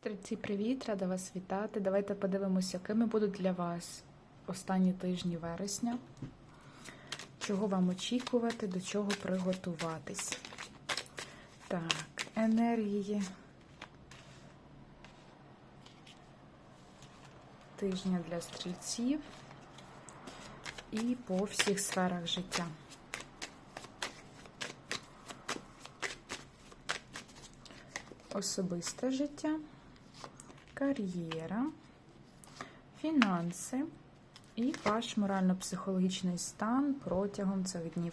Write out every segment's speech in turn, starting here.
Стрільці, привіт! Рада вас вітати. Давайте подивимося, якими будуть для вас останні тижні вересня. Чого вам очікувати, до чого приготуватись. Так, енергії тижня для стрільців і по всіх сферах життя. Особисте життя кар'єра, фінанси і ваш морально-психологічний стан протягом цих днів.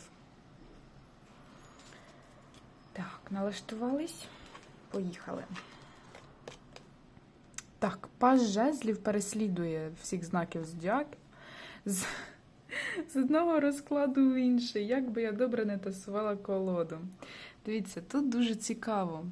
Так, налаштувались, поїхали. Так, паж жезлів переслідує всіх знаків зодіаки з, з одного розкладу в інший. Як би я добре не тасувала колоду. Дивіться, тут дуже цікаво.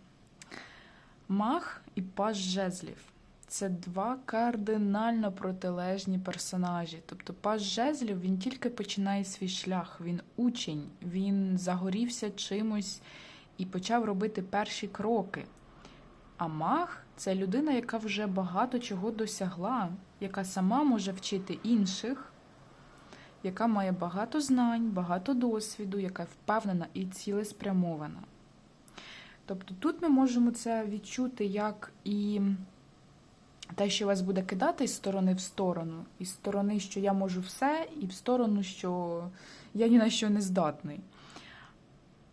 Мах і паж жезлів. Це два кардинально протилежні персонажі. Тобто паж жезлів він тільки починає свій шлях, він учень, він загорівся чимось і почав робити перші кроки. А мах це людина, яка вже багато чого досягла, яка сама може вчити інших, яка має багато знань, багато досвіду, яка впевнена і цілеспрямована. Тобто тут ми можемо це відчути як і те, що вас буде кидати з сторони в сторону, із сторони, що я можу все, і в сторону, що я ні на що не здатний.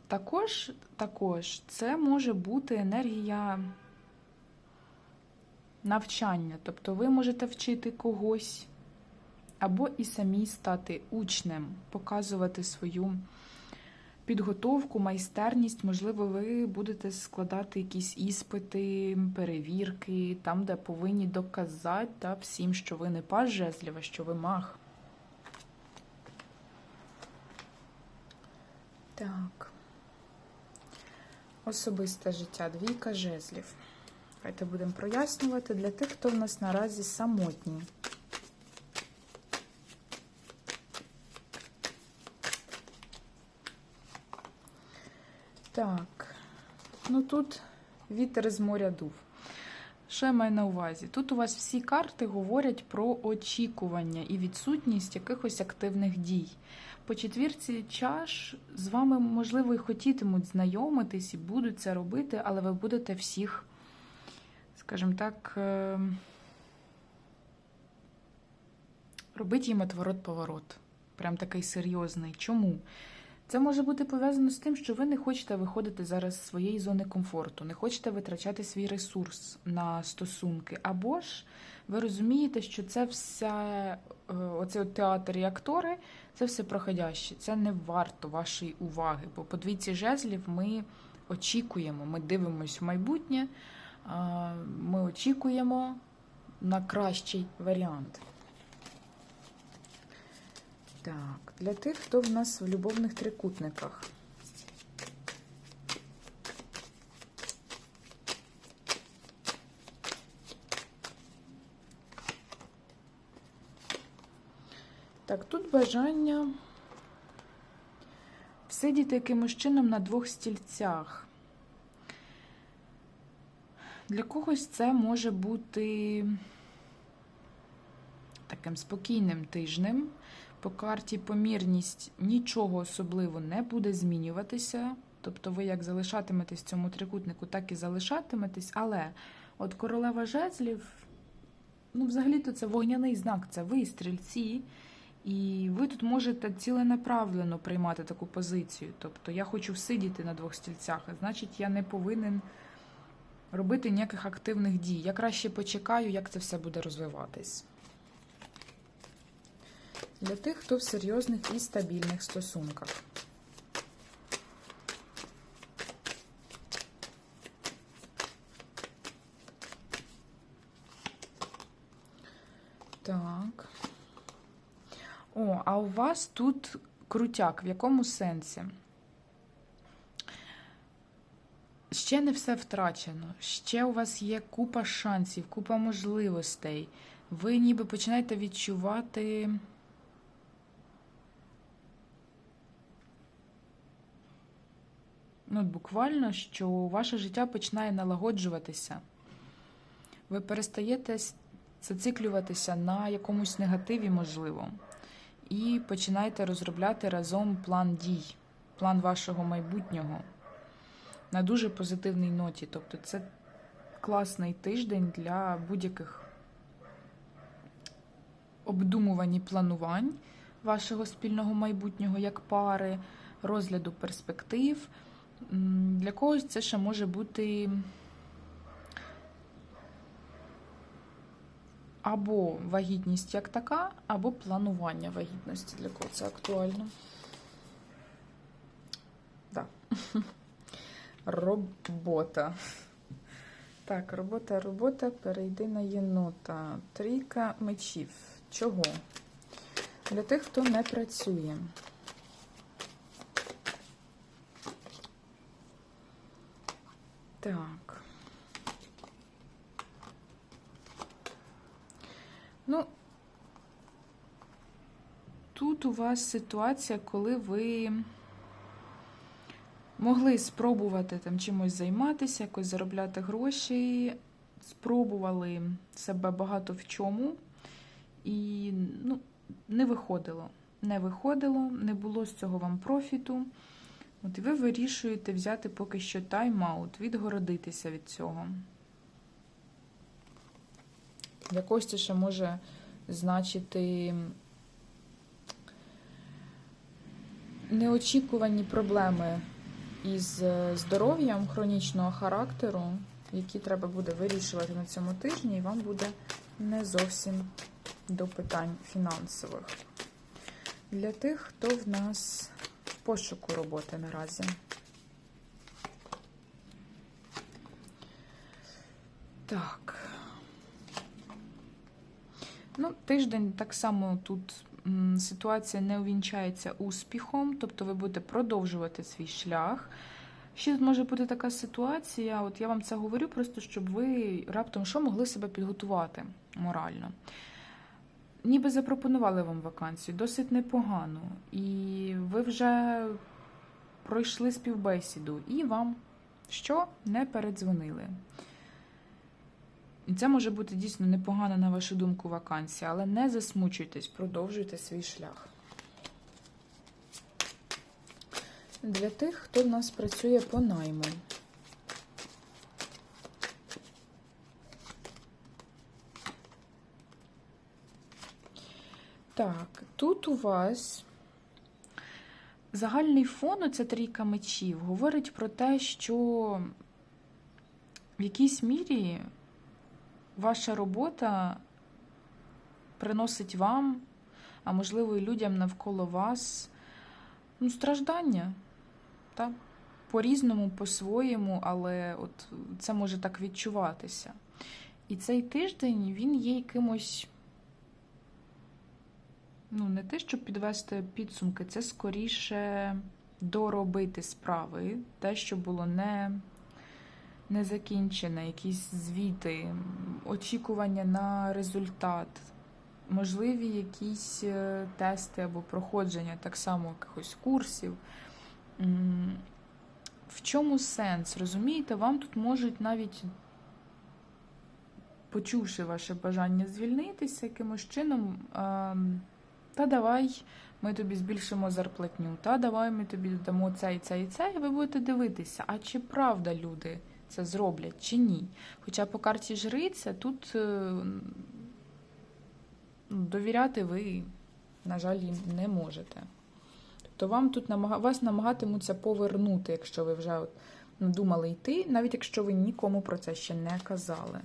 Також, також це може бути енергія навчання. Тобто ви можете вчити когось, або і самі стати учнем, показувати свою підготовку, майстерність, можливо, ви будете складати якісь іспити, перевірки, там, де повинні доказати та всім, що ви не паж жезлів, що ви мах. Так. Особисте життя, двійка жезлів. Давайте будемо прояснювати для тих, хто в нас наразі самотній. Так, ну тут вітер з моря дув. Що я маю на увазі? Тут у вас всі карти говорять про очікування і відсутність якихось активних дій. По четвірці чаш з вами, можливо, і хотітимуть знайомитись і будуть це робити, але ви будете всіх, скажімо так, е, робити їм отворот-поворот. Прям такий серйозний. Чому? Це може бути пов'язано з тим, що ви не хочете виходити зараз з своєї зони комфорту, не хочете витрачати свій ресурс на стосунки. Або ж ви розумієте, що це все, оце театр і актори, це все проходяще. Це не варто вашої уваги. Бо по двійці жезлів ми очікуємо, ми дивимося в майбутнє, ми очікуємо на кращий варіант. Так, для тих, хто в нас в любовних трикутниках. Так, тут бажання всидіти якимось чином на двох стільцях. Для когось це може бути таким спокійним тижнем. По карті помірність нічого особливо не буде змінюватися. Тобто ви як залишатиметесь цьому трикутнику, так і залишатиметесь. Але от королева жезлів, ну, взагалі-то це вогняний знак, це ви, стрільці. І ви тут можете ціленаправлено приймати таку позицію. Тобто я хочу всидіти на двох стільцях, а значить, я не повинен робити ніяких активних дій. Я краще почекаю, як це все буде розвиватись. Для тих, хто в серйозних і стабільних стосунках. Так. О, а у вас тут крутяк. В якому сенсі? Ще не все втрачено. Ще у вас є купа шансів, купа можливостей. Ви ніби починаєте відчувати. Ну, буквально, що ваше життя починає налагоджуватися. Ви перестаєте зациклюватися на якомусь негативі, можливо, і починаєте розробляти разом план дій, план вашого майбутнього на дуже позитивній ноті. Тобто, це класний тиждень для будь-яких обдумувань і планувань вашого спільного майбутнього як пари, розгляду перспектив. Для когось це ще може бути або вагітність як така, або планування вагітності. Для кого це актуально. Да. Робота. Так, робота, робота, перейди на єнота. Трійка мечів. Чого? Для тих, хто не працює. Так. Ну, тут у вас ситуація, коли ви могли спробувати там чимось займатися, якось заробляти гроші, спробували себе багато в чому, і ну, не виходило. Не виходило, не було з цього вам профіту. От і ви вирішуєте взяти поки що тайм-аут, відгородитися від цього. Для когось це ще може значити неочікувані проблеми із е, здоров'ям хронічного характеру, які треба буде вирішувати на цьому тижні, і вам буде не зовсім до питань фінансових. Для тих, хто в нас пошуку роботи наразі. Так. Ну, тиждень так само тут ситуація не увінчається успіхом, тобто ви будете продовжувати свій шлях. Ще тут може бути така ситуація, от я вам це говорю, просто щоб ви раптом що могли себе підготувати морально. Ніби запропонували вам вакансію, досить непогано. І ви вже пройшли співбесіду, і вам що не передзвонили. І це може бути дійсно непогана, на вашу думку, вакансія, але не засмучуйтесь, продовжуйте свій шлях. Для тих, хто в нас працює по найму. Так, тут у вас загальний фон, оця трійка мечів, говорить про те, що в якійсь мірі ваша робота приносить вам, а можливо, і людям навколо вас ну, страждання. Та? По-різному, по-своєму, але от це може так відчуватися. І цей тиждень він є якимось. Ну, не те, щоб підвести підсумки, це скоріше доробити справи, те, що було не, не закінчене, якісь звіти, очікування на результат, можливі якісь е, тести або проходження так само якихось курсів. В чому сенс? Розумієте, вам тут можуть навіть, почувши ваше бажання звільнитися якимось чином, ем, та давай ми тобі збільшимо зарплатню, та давай ми тобі додамо це і це і це, і ви будете дивитися, а чи правда люди це зроблять, чи ні. Хоча по карті жриця тут е, ну, довіряти ви, на жаль, не можете. Тобто вам тут намага... вас намагатимуться повернути, якщо ви вже ну, думали йти, навіть якщо ви нікому про це ще не казали.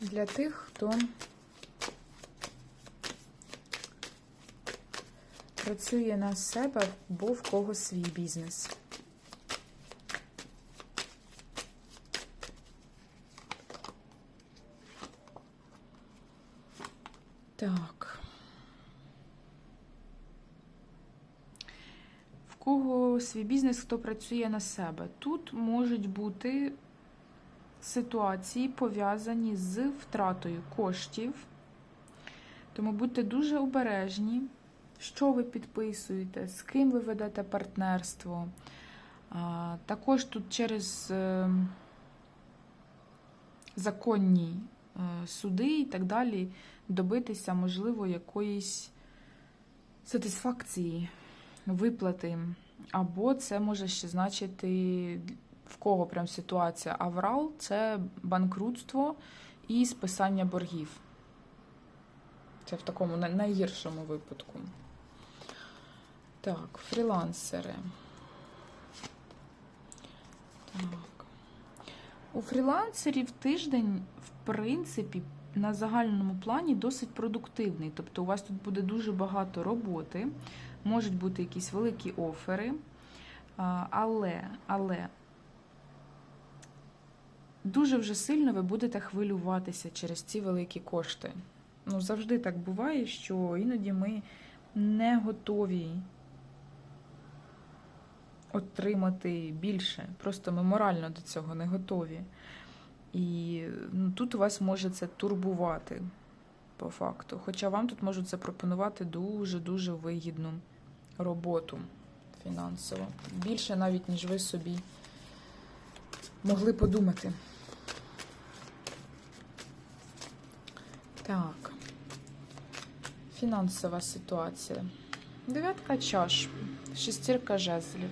Для тих, хто працює на себе, бо в кого свій бізнес. Так. В кого свій бізнес, хто працює на себе. Тут можуть бути ситуації пов'язані з втратою коштів. Тому будьте дуже обережні, що ви підписуєте, з ким ви ведете партнерство. Також тут через е, законні е, суди і так далі добитися, можливо, якоїсь сатисфакції, виплати. Або це може ще значити, в кого прям ситуація аврал це банкрутство і списання боргів. Це в такому найгіршому випадку. Так, фрілансери. Так. У фрілансерів тиждень, в принципі, на загальному плані досить продуктивний. Тобто у вас тут буде дуже багато роботи, можуть бути якісь великі офери. Але, але дуже вже сильно ви будете хвилюватися через ці великі кошти. Ну, завжди так буває, що іноді ми не готові отримати більше. Просто ми морально до цього не готові. І ну, тут вас може це турбувати по факту. Хоча вам тут можуть запропонувати дуже-дуже вигідну роботу фінансово. Більше навіть, ніж ви собі могли подумати. Так. Фінансова ситуація. Дев'ятка чаш, шестірка жезлів.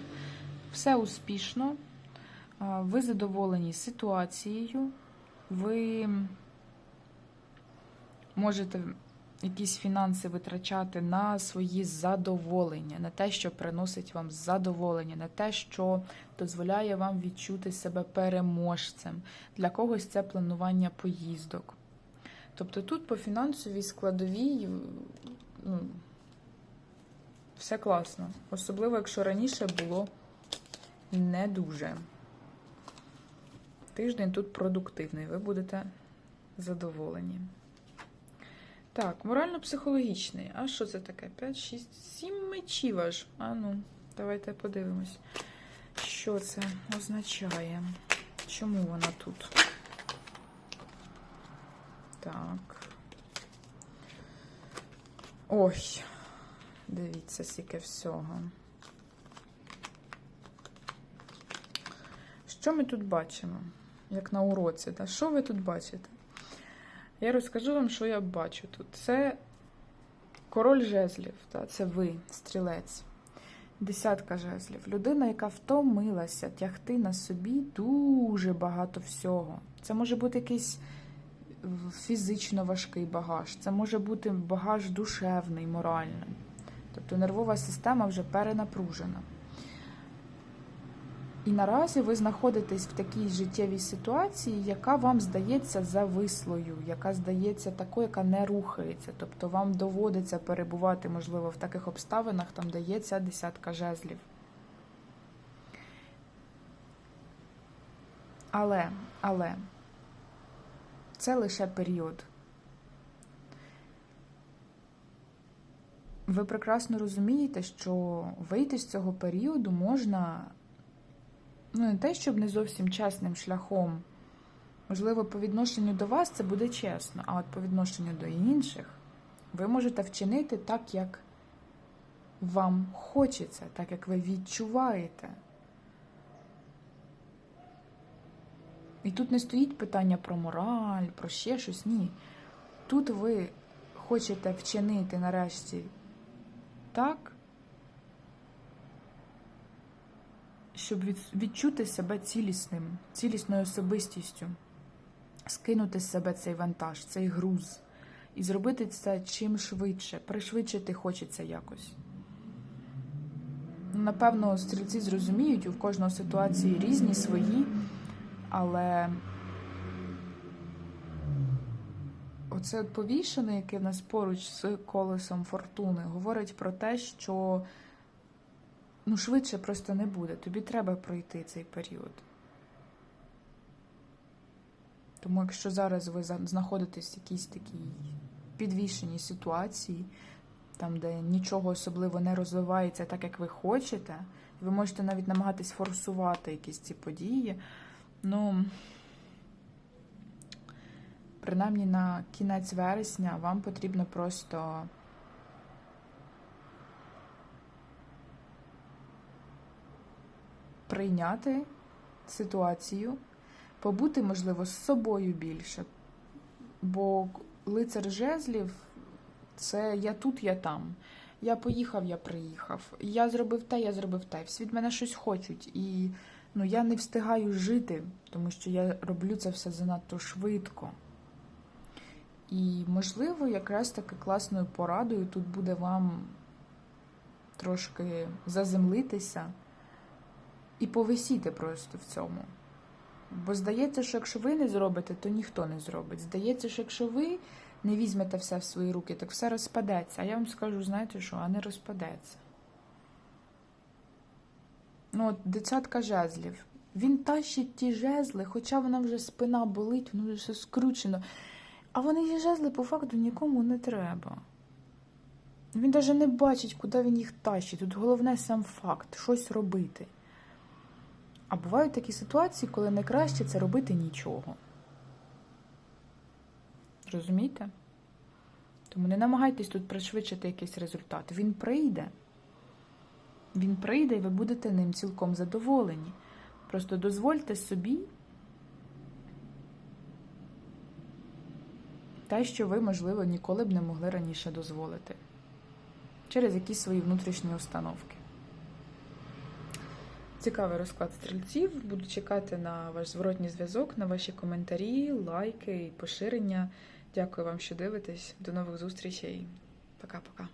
Все успішно. Ви задоволені ситуацією. Ви можете якісь фінанси витрачати на свої задоволення, на те, що приносить вам задоволення, на те, що дозволяє вам відчути себе переможцем. Для когось це планування поїздок. Тобто тут по фінансовій складовій ну, все класно. Особливо, якщо раніше було не дуже. Тиждень тут продуктивний, ви будете задоволені. Так, морально-психологічний. А що це таке? 5, 6, 7 мечів аж. А ну, давайте подивимось, що це означає. Чому вона тут? Так. Ой, дивіться, скільки всього. Що ми тут бачимо? Як на уроці, та? що ви тут бачите? Я розкажу вам, що я бачу тут. Це король жезлів, та? це ви, стрілець. Десятка жезлів. Людина, яка втомилася тягти на собі дуже багато всього. Це може бути якийсь фізично важкий багаж, це може бути багаж душевний, моральний. Тобто нервова система вже перенапружена. І наразі ви знаходитесь в такій життєвій ситуації, яка вам здається завислою, яка здається такою, яка не рухається. Тобто вам доводиться перебувати, можливо, в таких обставинах, там ця десятка жезлів. Але, але це лише період. Ви прекрасно розумієте, що вийти з цього періоду можна ну, не те, щоб не зовсім чесним шляхом. Можливо, по відношенню до вас це буде чесно, а от по відношенню до інших ви можете вчинити так, як вам хочеться, так як ви відчуваєте. І тут не стоїть питання про мораль, про ще щось. Ні. Тут ви хочете вчинити нарешті так, щоб відчути себе цілісним, цілісною особистістю, скинути з себе цей вантаж, цей груз, і зробити це чим швидше, пришвидшити хочеться якось. Напевно, стрільці зрозуміють, у кожного ситуації різні свої, але оце повішене, яке в нас поруч з колесом фортуни, говорить про те, що ну, швидше просто не буде. Тобі треба пройти цей період. Тому якщо зараз ви знаходитесь в якійсь такій підвішеній ситуації, там, де нічого особливо не розвивається так, як ви хочете, ви можете навіть намагатись форсувати якісь ці події. Ну, принаймні на кінець вересня вам потрібно просто. прийняти ситуацію, побути, можливо, з собою більше. Бо лицар жезлів це я тут, я там. Я поїхав, я приїхав. Я зробив те, я зробив те. Всі від мене щось хочуть. І ну, я не встигаю жити, тому що я роблю це все занадто швидко. І, можливо, якраз таки класною порадою тут буде вам трошки заземлитися і повисіти просто в цьому. Бо здається, що якщо ви не зробите, то ніхто не зробить. Здається, що якщо ви не візьмете все в свої руки, так все розпадеться. А я вам скажу, знаєте що, а не розпадеться. Ну, от десятка жезлів. Він тащить ті жезли, хоча вона вже спина болить, воно вже все скручено. А вони ті жезли по факту нікому не треба. Він навіть не бачить, куди він їх тащить. Тут головне сам факт щось робити. А бувають такі ситуації, коли найкраще це робити нічого. Розумієте? Тому не намагайтесь тут пришвидшити якийсь результат. Він прийде. Він прийде і ви будете ним цілком задоволені. Просто дозвольте собі те, що ви, можливо, ніколи б не могли раніше дозволити. Через якісь свої внутрішні установки. Цікавий розклад стрільців. Буду чекати на ваш зворотній зв'язок, на ваші коментарі, лайки і поширення. Дякую вам, що дивитесь. До нових зустрічей. Пока-пока.